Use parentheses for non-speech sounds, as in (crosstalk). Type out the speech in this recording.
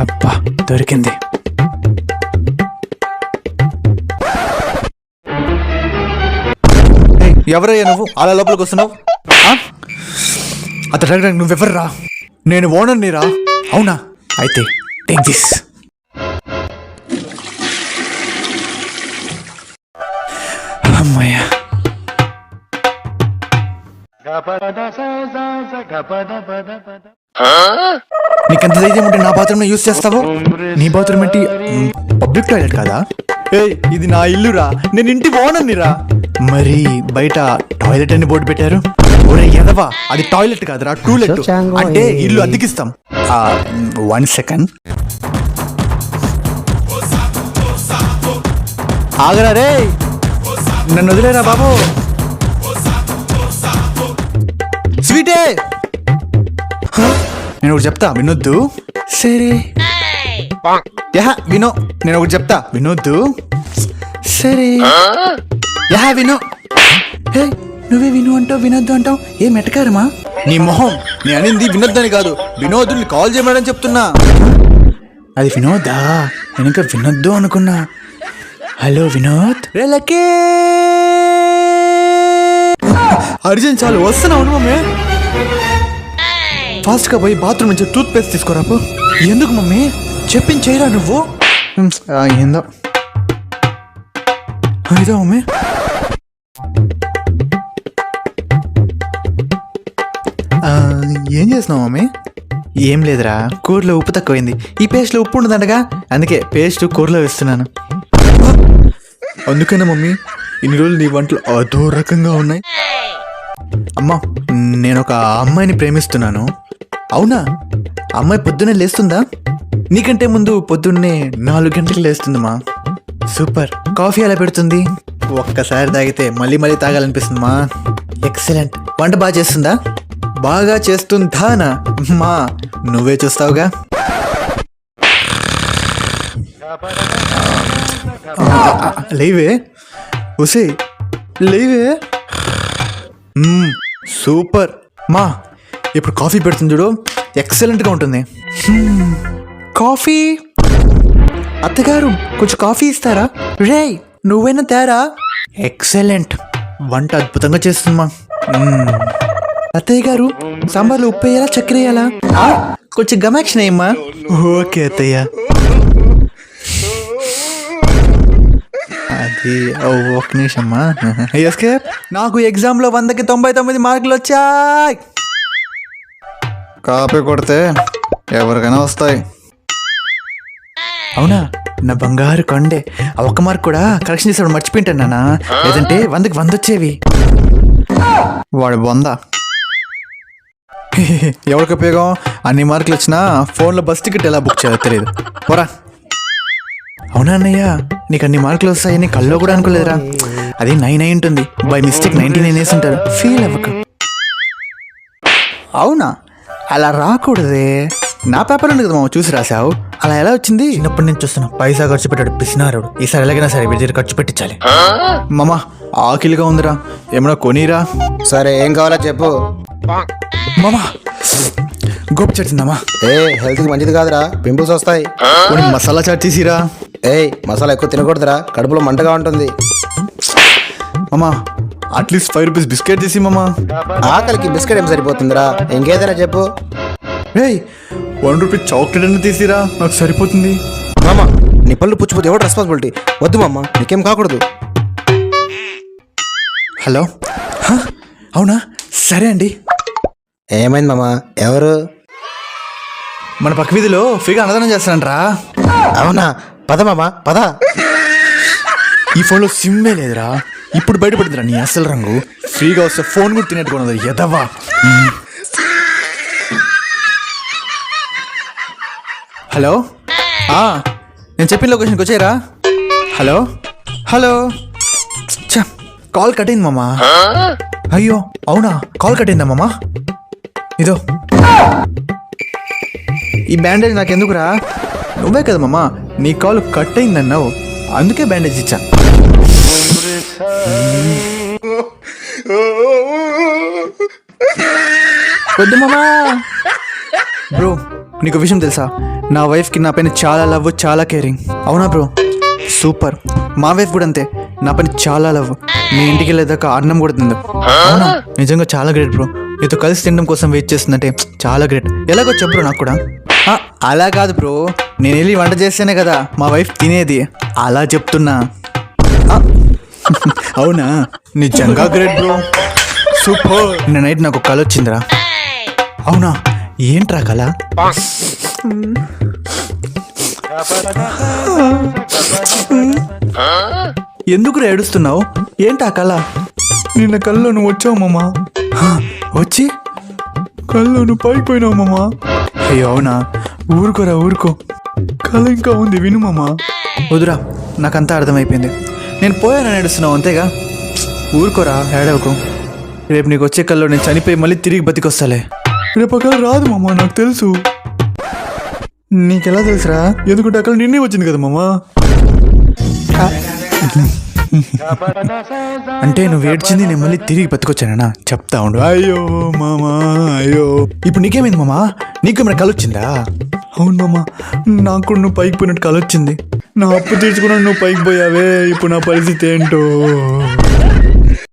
అబ్బా దొరికింది. ఎవరయ్యా నువ్వు? అలా లోపలికి వస్తున్నావు? ఆ? అతను అడగడానికి నువ్వెవర్రా? నేను ఓనర్ రా అవునా? అయితే టేక్ దిస్ అమ్మయ్యా. నీకెంత ధైర్యం ఉంటే నా బాత్రూమ్ యూస్ చేస్తావు? నీ బాత్రూమ్ ఏంటి పబ్లిక్ టాయిలెట్ కాదా? ఏయ్ ఇది నా ఇల్లురా. నేను ఇంటి ఓనర్నిరా. మరి బయట టాయిలెట్ అని బోర్డు పెట్టారు? ఒరే ఎదవా అది టాయిలెట్ కాదురా టూలెట్ అంటే ఇల్లు అద్దెకిస్తాం వన్ సెకండ్. ఆగరా రే. నన్ను వదిలేరా బాబు? స్వీటే? నేను ఒకటి చెప్తా వినొద్దు. సరే. యహ వినో. నేను ఒకటి చెప్తా వినొద్దు. సరే. యహ వినో. హే నువ్వే విను అంటావు వినొద్దు అంటావు? ఏ మెటకారమా? నీ మొహం నీ అనింది వినొద్దని కాదు. వినోద్దుని కాల్ చేయమని చెప్తున్నా. అది వినోదా? నేను ఇంకా వినొద్దు అనుకున్నా. హలో వినోద్? రే లక్కీ అర్జున్ చాలు వస్తున్నావు మమ్మీ. ఫాస్ట్గా పోయి బాత్రూమ్ నుంచి టూత్ పేస్ట్ తీసుకురా పో ఎందుకు మమ్మీ? చెప్పించేయరా నువ్వు? ఉమ్, ఆ, ఏందో. ఇదో మమ్మీ? ఆ, ఏం చేస్తున్నావు మమ్మీ? ఏం లేదురా కూరలో ఉప్పు తక్కువైంది. ఈ పేస్ట్లో ఉప్పు ఉండదండగా అందుకే పేస్ట్ కూరలో వేస్తున్నాను. అందుకనే మమ్మీ ఇన్ని రోజులు నీ వంటలు అదో రకంగా ఉన్నాయి. అమ్మా నేను ఒక అమ్మాయిని ప్రేమిస్తున్నాను. అవునా? అమ్మాయి పొద్దున్నే లేస్తుందా? నీకంటే ముందు పొద్దున్నే నాలుగు గంటలకు లేస్తుందమ్మా. సూపర్. కాఫీ ఎలా పెడుతుంది? ఒక్కసారి తాగితే మళ్ళీ మళ్ళీ తాగాలనిపిస్తుందమ్మా. ఎక్సలెంట్. వంట బాగా చేస్తుందా? బాగా చేస్తుందానా? మా నువ్వే చూస్తావుగా. లేవే. ఉసే లేవే. సూపర్. మా ఇప్పుడు కాఫీ పెడుతుంది చూడు. ఎక్సలెంట్గా ఉంటుంది. కాఫీ? అత్తగారు కొంచెం కాఫీ ఇస్తారా? రే నువ్వైనా తేరా? ఎక్సలెంట్. వంట అద్భుతంగా చేస్తుందమ్మా అత్తయ్య గారు సాంబార్లో ఉప్పు వేయాలా చక్కెర వేయాలా? కొంచెం గమాక్షన్ అయ్యమ్మా. ఓకే అత్తయ్య. అది. ఓ, ఒక్క నిమిషమ్మా. ఎస్కేప్ నాకు ఎగ్జామ్లో వందకి తొంభై తొమ్మిది మార్కులు వచ్చాయి. కాపీ కొడితే ఎవరికైనా వస్తాయి. అవునా? నా బంగారు కొండే. ఆ ఒక్క మార్క్ కూడా కరెక్షన్ చేసేవాడు మర్చిపోయింటాను నాన్న. లేదంటే వందకి వంద వచ్చేవి. వాడు వంద ఎవరికి ఉపయోగం? అన్ని మార్కులు వచ్చినా ఫోన్లో బస్ టికెట్ ఎలా బుక్ చేయాలో తెలియదు పోరా. అవునా అన్నయ్య? నీకు అన్ని మార్కులు వస్తాయని కల్లో కూడా అనుకోలేదురా. అది నైన్ అయి ఉంటుంది. బై మిస్టేక్ నైన్టీ నైన్ వేసి ఉంటారు. ఫీల్ అవ్వక. అవునా? అలా రాకూడదే. నా పేపర్ ఉంది కదా మామ చూసి రాసావు. అలా ఎలా వచ్చింది? చిన్నప్పటి నుంచి చూస్తున్నా పైసా ఖర్చు పెట్టాడు పిసినారుడు. ఈసారి ఎలాగైనా సరే వీడి దగ్గర ఖర్చు పెట్టించాలి. మామ ఆకిలిగా ఉందిరా. ఏమన్నా కొనిరా? సరే ఏం కావాలో చెప్పు. మామ గోపి చెట్టిందమ్మా ఏ హెల్త్కి మంచిది కాదురా. పింపుల్స్ వస్తాయి. కొన్ని మసాలా చాట్ తీసిరా. ఏయ్ మసాలా ఎక్కువ తినకూడదురా. కడుపులో మంటగా ఉంటుంది. మామా అట్లీస్ట్ ఫైవ్ రూపీస్ బిస్కెట్ తీసి మామా. ఆకలికి బిస్కెట్ ఏం సరిపోతుందిరా? ఇంకేదైనా చెప్పు. ఏయ్ వన్ రూపీ చాక్లెట్ అన్న తీసిరా నాకు సరిపోతుంది. మామ నీ పళ్ళు పుచ్చిపోతే ఎవరు రెస్పాన్సిబిలిటీ వద్దు మామ నీకేం కాకూడదు. హలో? హ? అవునా? సరే అండి. ఏమైంది మామ? ఎవరు? మన పక్క వీధిలో ఫ్రీగా అన్నదానం చేస్తానంట్రా అవునా? పద మామా పద. ఈ ఫోన్లో సిమ్మే లేదురా. ఇప్పుడు బయటపడిందిరా నీ అసలు రంగు. ఫ్రీగా వస్తే ఫోన్ కూడా తినట్టుకున్నది ఎదవా హలో? నేను చెప్పిన లొకేషన్కి వచ్చారా హలో? హలో? కాల్ కట్టింది మామా. అయ్యో అవునా? కాల్ కట్టిందా మామా? ఇదో. ఈ బ్యాండేజ్ నాకెందుకురా? నువ్వే కదా మామా. నీ కాల్ కట్ అయిందన్నావు అందుకే బ్యాండేజ్ ఇచ్చా. వద్దు మామా. బ్రో నీకు విషయం తెలుసా? నా వైఫ్కి నా పైన చాలా లవ్ చాలా కేరింగ్. అవునా బ్రో? సూపర్. మా వైఫ్ కూడా అంతే. నా పైన చాలా లవ్. మీ ఇంటికి వెళ్ళేదాకా అన్నం కూడా తిందు. అవునా? నిజంగా చాలా గ్రేట్ బ్రో. నీతో కలిసి తినడం కోసం వెయిట్ చేస్తుందంటే చాలా గ్రేట్. ఎలాగో చెప్పు బ్రో నాకు కూడా. అలా కాదు బ్రో. నేను వెళ్ళి వంట చేస్తేనే కదా మా వైఫ్ తినేది. అలా చెప్తున్నా. (laughs) అవునా? నిజంగా గ్రేట్ బ్రో. సూపర్. నిన్న నైట్ నాకు కళ వచ్చిందిరా. అవునా? ఏంట్రా కళ ఎందుకు ఏడుస్తున్నావు? ఏంటా కళ నిన్న నువ్వు వచ్చావు మామా. వచ్చి? కల్లో నువ్వు పైకి పోయినావు మామా. అయ్యో అవునా? ఊరుకోరా ఊరుకో. కళ ఇంకా ఉంది విను మామా. వదురా నాకంతా అర్థమైపోయింది. నేను పోయానని ఏడుస్తున్నావు అంతేగా? ఊరుకోరా ఏడవకు రేపు నీకు వచ్చే కల్లో నేను చనిపోయి మళ్ళీ తిరిగి బతికొస్తాలే. రేపు అక్కడ రాదు మామ నాకు తెలుసు. నీకెలా తెలుసురా? ఎందుకంటే అక్కడ నిన్నే వచ్చింది కదా మామ? అంటే నువ్వు ఏడ్చింది నేను మళ్ళీ తిరిగి బతికొచ్చానా చెప్తా ఉండు. అయ్యో మామా అయ్యో. ఇప్పుడు నీకేమైంది మామా? నీకేమైనా కలొచ్చిందా అవును మామా నాకు కూడా నువ్వు పైకి పోయినట్టు కలొచ్చింది నా అప్పు తీర్చుకున్నాను నువ్వు పైకి పోయావే. ఇప్పుడు నా పరిస్థితి ఏంటో?